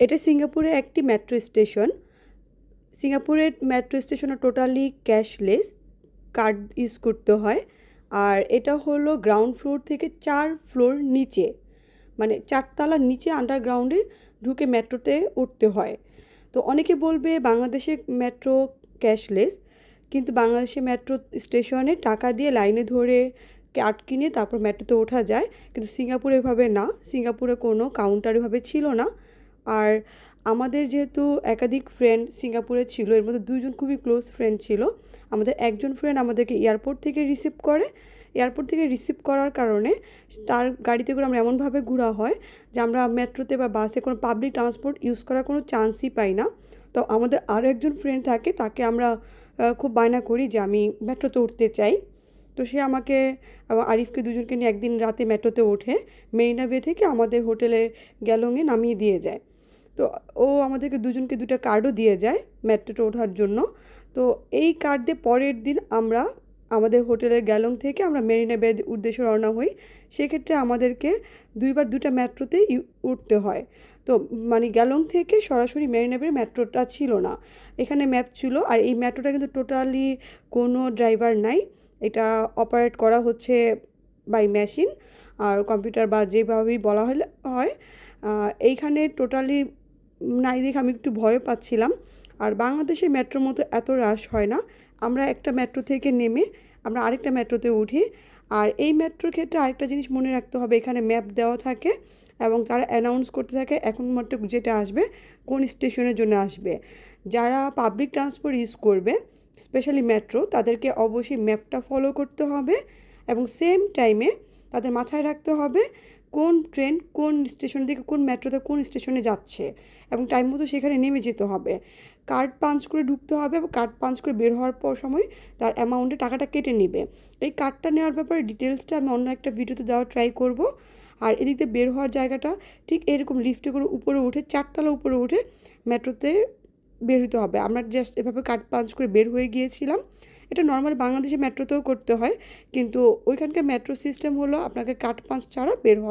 এটা সিঙ্গাপুরের একটি মেট্রো স্টেশন সিঙ্গাপুরের মেট্রো স্টেশনে টোটালি ক্যাশলেস কার্ড ইউজ করতে হয়। আর এটা হলো গ্রাউন্ড ফ্লোর থেকে চার ফ্লোর নিচে। মানে চারতলার নিচে আন্ডারগ্রাউন্ডে ঢুকে মেট্রোতে উঠতে হয়। তো অনেকে বলবে বাংলাদেশে মেট্রো ক্যাশলেস কিন্তু বাংলাদেশে মেট্রো স্টেশনে টাকা দিয়ে লাইনে ধরে কার্ড কিনে তারপর মেট্রোতে ওঠা যায়। কিন্তু সিঙ্গাপুরে এভাবে না। সিঙ্গাপুরে কোনো কাউন্টার এভাবে ছিল না। আর আমাদের যেহেতু একাধিক ফ্রেন্ড সিঙ্গাপুরে ছিল, এর মধ্যে দুজন খুবই ক্লোজ ফ্রেন্ড ছিল, আমাদের একজন ফ্রেন্ড আমাদেরকে এয়ারপোর্ট থেকে রিসিভ করে। এয়ারপোর্ট থেকে রিসিভ করার কারণে তার গাড়িতে করে আমরা এমনভাবে ঘোরা হয় যে আমরা মেট্রোতে বা বাসে কোনো পাবলিক ট্রান্সপোর্ট ইউজ করার কোনো চান্সই পাই না। তো আমাদের আরও একজন ফ্রেন্ড থাকে, তাকে আমরা খুব বায়না করি যে আমি মেট্রোতে উঠতে চাই। তো সে আমাকে আরিফকে দুজনকে নিয়ে একদিন রাতে মেট্রোতে ওঠে, মেরিনা বে থেকে আমাদের হোটেলের গ্যালংয়ে নামিয়ে দিয়ে যায়। তো ও আমাদেরকে দুজনকে দুটো কার্ডও দিয়ে যায় মেট্রোতে ওঠার জন্য। তো এই কার্ড দিয়ে পরের দিন আমরা আমাদের হোটেলের গ্যালং থেকে আমরা মেরিনা বের উদ্দেশ্যে রওনা হই। সেক্ষেত্রে আমাদেরকে দুইবার দুটা মেট্রোতে উঠতে হয়। তো মানে গ্যালং থেকে সরাসরি মেরিনা বের মেট্রোটা ছিল না। এখানে ম্যাপ ছিল আর এই মেট্রোটা কিন্তু টোটালি কোনো ড্রাইভার নাই। এটা অপারেট করা হচ্ছে বাই মেশিন আর কম্পিউটার বা যেভাবেই বলা হলে হয় এইখানে টোটালি নাই দেখে আমি একটু ভয় পাচ্ছিলাম। আর বাংলাদেশে মেট্রোর মতো এত রাশ হয় না। আমরা একটা মেট্রো থেকে নেমে আমরা আরেকটা মেট্রোতে উঠি। আর এই মেট্রোর ক্ষেত্রে আরেকটা জিনিস মনে রাখতে হবে, এখানে ম্যাপ দেওয়া থাকে এবং তারা অ্যানাউন্স করতে থাকে এখন মাত্র যেটা আসবে, কোন স্টেশনের জন্য আসবে। যারা পাবলিক ট্রান্সপোর্ট ইউজ করবে স্পেশালি মেট্রো, তাদেরকে অবশ্যই ম্যাপটা ফলো করতে হবে এবং সেম টাইমে তাদের মাথায় রাখতে হবে কোন ট্রেন কোন স্টেশন থেকে কোন মেট্রোতে কোন স্টেশনে যাচ্ছে এবং টাইম মতো সেখানে নেমে যেতে হবে। কার্ড পাঞ্চ করে ঢুকতে হবে এবং কার্ড পাঞ্চ করে বের হওয়ার পর সময় তার অ্যামাউন্টে টাকাটা কেটে নেবে। এই কার্ডটা নেওয়ার ব্যাপারে ডিটেলসটা আমি অন্য একটা ভিডিওতে দেওয়ার ট্রাই করব। আর এদিক দিয়ে বের হওয়ার জায়গাটা ঠিক এরকম লিফটে করে উপরে উঠে চারতলা উপরে উঠে মেট্রোতে বের হতে হবে। আমরা জাস্ট এভাবে কার্ড পাঞ্চ করে বের হয়ে গিয়েছিলাম। এটা নর্মাল বাংলাদেশে মেট্রোতেও করতে হয়। কিন্তু ওইখানকার মেট্রো সিস্টেম হলো আপনাকে কার্ড পাঞ্চ ছাড়া বের হওয়া।